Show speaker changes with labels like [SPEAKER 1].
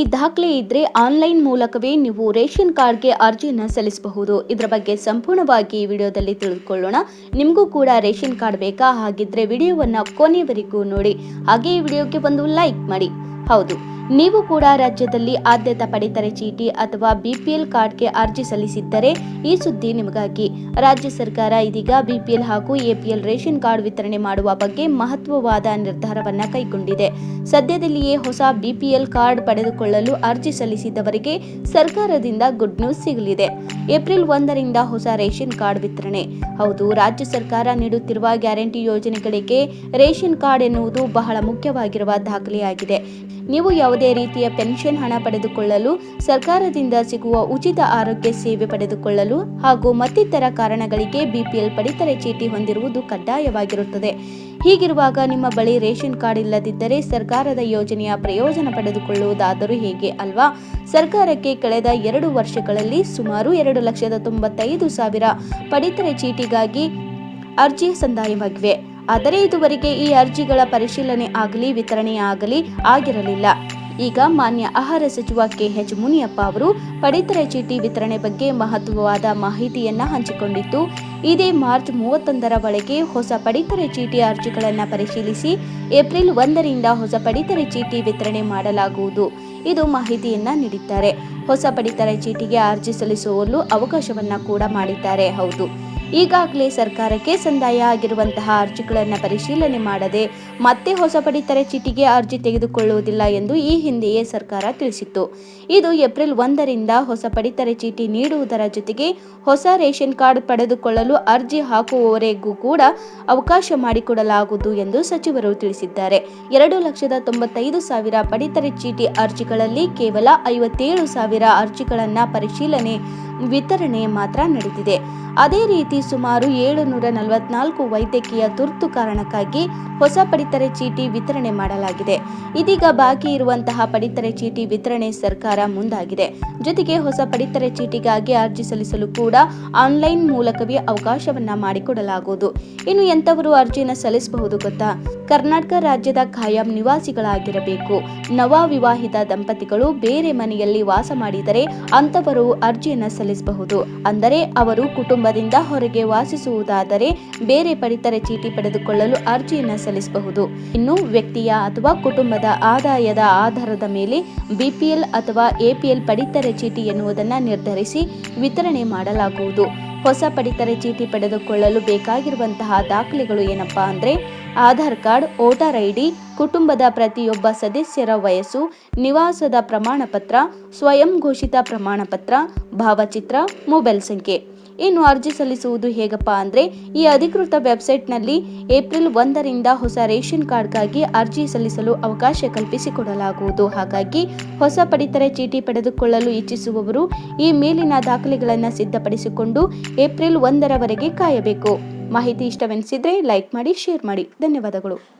[SPEAKER 1] ಈ ದಾಖಲೆ ಇದ್ರೆ ಆನ್ಲೈನ್ ಮೂಲಕವೇ ನೀವು ರೇಷನ್ ಕಾರ್ಡ್ಗೆ ಅರ್ಜಿಯನ್ನು ಸಲ್ಲಿಸಬಹುದು. ಇದರ ಬಗ್ಗೆ ಸಂಪೂರ್ಣವಾಗಿ ಈ ವಿಡಿಯೋದಲ್ಲಿ ತಿಳಿದುಕೊಳ್ಳೋಣ ನಿಮಗೂ ಕೂಡ ರೇಷನ್ ಕಾರ್ಡ್ ಬೇಕಾ? ಹಾಗಿದ್ರೆ ವಿಡಿಯೋವನ್ನು ಕೊನೆಯವರೆಗೂ ನೋಡಿ. ಹಾಗೆ ಈ ವಿಡಿಯೋಗೆ ಒಂದು ಲೈಕ್ ಮಾಡಿ. ಹೌದು. ನೀವು ಕೂಡ ರಾಜ್ಯದಲ್ಲಿ ಆದ್ಯತೆ ಪಡಿತರ ಚೀಟಿ ಅಥವಾ ಬಿಪಿಎಲ್ ಕಾರ್ಡ್ಗೆ ಅರ್ಜಿ ಸಲ್ಲಿಸಿದ್ದರೆ ಈ ಸುದ್ದಿ ನಿಮಗಾಗಿ. ರಾಜ್ಯ ಸರ್ಕಾರ ಇದೀಗ ಬಿಪಿಎಲ್ ಹಾಗೂ ಎಪಿಎಲ್ ರೇಷನ್ ಕಾರ್ಡ್ ವಿತರಣೆ ಮಾಡುವ ಬಗ್ಗೆ ಮಹತ್ವವಾದ ನಿರ್ಧಾರವನ್ನು ಕೈಗೊಂಡಿದೆ. ಸದ್ಯದಲ್ಲಿಯೇ ಹೊಸ ಬಿಪಿಎಲ್ ಕಾರ್ಡ್ ಪಡೆದುಕೊಳ್ಳಲು ಅರ್ಜಿ ಸಲ್ಲಿಸಿದವರಿಗೆ ಸರ್ಕಾರದಿಂದ ಗುಡ್ ನ್ಯೂಸ್ ಸಿಗಲಿದೆ. ಏಪ್ರಿಲ್ ಒಂದರಿಂದ ಹೊಸ ರೇಷನ್ ಕಾರ್ಡ್ ವಿತರಣೆ. ಹೌದು, ರಾಜ್ಯ ಸರ್ಕಾರ ನೀಡುತ್ತಿರುವ ಗ್ಯಾರಂಟಿ ಯೋಜನೆಗಳಿಗೆ ರೇಷನ್ ಕಾರ್ಡ್ ಎನ್ನುವುದು ಬಹಳ ಮುಖ್ಯವಾಗಿರುವ ದಾಖಲೆಯಾಗಿದೆ. ನೀವು ಯಾವುದೇ ರೀತಿಯ ಪೆನ್ಷನ್ ಹಣ ಪಡೆದುಕೊಳ್ಳಲು, ಸರ್ಕಾರದಿಂದ ಸಿಗುವ ಉಚಿತ ಆರೋಗ್ಯ ಸೇವೆ ಪಡೆದುಕೊಳ್ಳಲು ಹಾಗೂ ಮತ್ತಿತರ ಕಾರಣಗಳಿಗೆ ಬಿಪಿಎಲ್ ಪಡಿತರ ಚೀಟಿ ಹೊಂದಿರುವುದು ಕಡ್ಡಾಯವಾಗಿರುತ್ತದೆ. ಹೀಗಿರುವಾಗ ನಿಮ್ಮ ಬಳಿ ರೇಷನ್ ಕಾರ್ಡ್ ಇಲ್ಲದಿದ್ದರೆ ಸರ್ಕಾರದ ಯೋಜನೆಯ ಪ್ರಯೋಜನ ಪಡೆದುಕೊಳ್ಳುವುದಾದರೂ ಹೇಗೆ ಅಲ್ವಾ? ಸರ್ಕಾರಕ್ಕೆ ಕಳೆದ ಎರಡು ವರ್ಷಗಳಲ್ಲಿ ಸುಮಾರು ಎರಡು ಲಕ್ಷದ ತೊಂಬತ್ತೈದು ಸಾವಿರ ಪಡಿತರ ಚೀಟಿಗಾಗಿ ಅರ್ಜಿ ಸಂದಾಯವಾಗಿವೆ. ಆದರೆ ಇದುವರೆಗೆ ಈ ಅರ್ಜಿಗಳ ಪರಿಶೀಲನೆ ಆಗಲಿ ವಿತರಣೆಯಾಗಲಿ ಆಗಿರಲಿಲ್ಲ. ಈಗ ಮಾನ್ಯ ಆಹಾರ ಸಚಿವ ಕೆಎಚ್ ಮುನಿಯಪ್ಪ ಅವರು ಪಡಿತರ ಚೀಟಿ ವಿತರಣೆ ಬಗ್ಗೆ ಮಹತ್ವವಾದ ಮಾಹಿತಿಯನ್ನ ಹಂಚಿಕೊಂಡಿದ್ದು, ಇದೇ ಮಾರ್ಚ್ ಮೂವತ್ತೊಂದರ ಒಳಗೆ ಹೊಸ ಪಡಿತರ ಚೀಟಿ ಅರ್ಜಿಗಳನ್ನು ಪರಿಶೀಲಿಸಿ ಏಪ್ರಿಲ್ ಒಂದರಿಂದ ಹೊಸ ಪಡಿತರ ಚೀಟಿ ವಿತರಣೆ ಮಾಡಲಾಗುವುದು. ಇದು ಮಾಹಿತಿಯನ್ನ ನೀಡಿದ್ದಾರೆ. ಹೊಸ ಪಡಿತರ ಚೀಟಿಗೆ ಅರ್ಜಿ ಸಲ್ಲಿಸುವಲ್ಲೂ ಅವಕಾಶವನ್ನ ಕೂಡ ಮಾಡಿದ್ದಾರೆ. ಹೌದು. ಈಗಾಗಲೇ ಸರ್ಕಾರಕ್ಕೆ ಸಂದಾಯ ಆಗಿರುವಂತಹ ಅರ್ಜಿಗಳನ್ನು ಪರಿಶೀಲನೆ ಮಾಡದೆ ಮತ್ತೆ ಹೊಸ ಪಡಿತರ ಚೀಟಿಗೆ ಅರ್ಜಿ ತೆಗೆದುಕೊಳ್ಳುವುದಿಲ್ಲ ಎಂದು ಈ ಹಿಂದೆಯೇ ಸರ್ಕಾರ ತಿಳಿಸಿತ್ತು. ಇದು ಏಪ್ರಿಲ್ ಒಂದರಿಂದ ಹೊಸ ಪಡಿತರ ಚೀಟಿ ನೀಡುವುದರ ಜೊತೆಗೆ ಹೊಸ ರೇಷನ್ ಕಾರ್ಡ್ ಪಡೆದುಕೊಳ್ಳಲು ಅರ್ಜಿ ಹಾಕುವವರೆಗೂ ಕೂಡ ಅವಕಾಶ ಮಾಡಿಕೊಡಲಾಗುವುದು ಎಂದು ಸಚಿವರು ತಿಳಿಸಿದ್ದಾರೆ. ಎರಡು ಲಕ್ಷದ ತೊಂಬತ್ತೈದು ಸಾವಿರ ಪಡಿತರ ಚೀಟಿ ಅರ್ಜಿಗಳಲ್ಲಿ ಕೇವಲ ಐವತ್ತೇಳು ಸಾವಿರ ಅರ್ಜಿಗಳನ್ನು ಪರಿಶೀಲನೆ, ವಿತರಣೆ ಮಾತ್ರ ನಡೆದಿದೆ. ಅದೇ ರೀತಿ ಸುಮಾರು ಏಳುನೂರ ನಲವತ್ನಾಲ್ಕು ವೈದ್ಯಕೀಯ ತುರ್ತು ಕಾರಣಕ್ಕಾಗಿ ಹೊಸ ಪಡಿತರ ಚೀಟಿ ವಿತರಣೆ ಮಾಡಲಾಗಿದೆ. ಇದೀಗ ಬಾಕಿ ಇರುವಂತಹ ಪಡಿತರ ಚೀಟಿ ವಿತರಣೆ ಸರ್ಕಾರ ಮುಂದಾಗಿದೆ. ಜೊತೆಗೆ ಹೊಸ ಪಡಿತರ ಚೀಟಿಗಾಗಿ ಅರ್ಜಿ ಸಲ್ಲಿಸಲು ಕೂಡ ಆನ್ಲೈನ್ ಮೂಲಕವೇ ಅವಕಾಶವನ್ನ ಮಾಡಿಕೊಡಲಾಗುವುದು. ಇನ್ನು ಎಂತವರು ಅರ್ಜಿಯನ್ನು ಸಲ್ಲಿಸಬಹುದು ಗೊತ್ತಾ? ಕರ್ನಾಟಕ ರಾಜ್ಯದ ಖಾಯಂ ನಿವಾಸಿಗಳಾಗಿರಬೇಕು. ನವ ವಿವಾಹಿತ ದಂಪತಿಗಳು ಬೇರೆ ಮನೆಯಲ್ಲಿ ವಾಸ ಮಾಡಿದರೆ ಅಂತವರು ಅರ್ಜಿಯನ್ನು ಸಲ್ಲಿಸಬಹುದು. ಅಂದರೆ ಅವರು ಕುಟುಂಬದಿಂದ ಹೊರಗೆ ವಾಸಿಸುವುದಾದರೆ ಬೇರೆ ಪಡಿತರ ಚೀಟಿ ಪಡೆದುಕೊಳ್ಳಲು ಅರ್ಜಿಯನ್ನು ಸಲ್ಲಿಸಬಹುದು. ಇನ್ನು ವ್ಯಕ್ತಿಯ ಅಥವಾ ಕುಟುಂಬದ ಆದಾಯದ ಆಧಾರದ ಮೇಲೆ ಬಿಪಿಎಲ್ ಅಥವಾ ಎಪಿಎಲ್ ಪಡಿತರ ಚೀಟಿ ಎನ್ನುವುದನ್ನು ನಿರ್ಧರಿಸಿ ವಿತರಣೆ ಮಾಡಲಾಗುವುದು. ಹೊಸ ಪಡಿತರ ಚೀಟಿ ಪಡೆದುಕೊಳ್ಳಲು ಬೇಕಾಗಿರುವಂತಹ ದಾಖಲೆಗಳು ಏನಪ್ಪಾ ಅಂದರೆ ಆಧಾರ್ ಕಾರ್ಡ್, ವೋಟರ್ ಐಡಿ, ಕುಟುಂಬದ ಪ್ರತಿಯೊಬ್ಬ ಸದಸ್ಯರ ವಯಸ್ಸು, ನಿವಾಸದ ಪ್ರಮಾಣಪತ್ರ, ಸ್ವಯಂ ಘೋಷಿತ ಪ್ರಮಾಣಪತ್ರ, ಭಾವಚಿತ್ರ, ಮೊಬೈಲ್ ಸಂಖ್ಯೆ. ಇನ್ನು ಅರ್ಜಿ ಸಲ್ಲಿಸುವುದು ಹೇಗಪ್ಪ ಅಂದರೆ ಈ ಅಧಿಕೃತ ವೆಬ್ಸೈಟ್ನಲ್ಲಿ ಏಪ್ರಿಲ್ ಒಂದರಿಂದ ಹೊಸ ರೇಷನ್ ಕಾರ್ಡ್ಗಾಗಿ ಅರ್ಜಿ ಸಲ್ಲಿಸಲು ಅವಕಾಶ ಕಲ್ಪಿಸಿಕೊಡಲಾಗುವುದು. ಹಾಗಾಗಿ ಹೊಸ ಪಡಿತರ ಚೀಟಿ ಪಡೆದುಕೊಳ್ಳಲು ಇಚ್ಛಿಸುವವರು ಈ ಮೇಲಿನ ದಾಖಲೆಗಳನ್ನು ಸಿದ್ಧಪಡಿಸಿಕೊಂಡು ಏಪ್ರಿಲ್ ಒಂದರವರೆಗೆ ಕಾಯಬೇಕು. ಮಾಹಿತಿ ಇಷ್ಟವೆನಿಸಿದ್ರೆ ಲೈಕ್ ಮಾಡಿ, ಶೇರ್ ಮಾಡಿ. ಧನ್ಯವಾದಗಳು.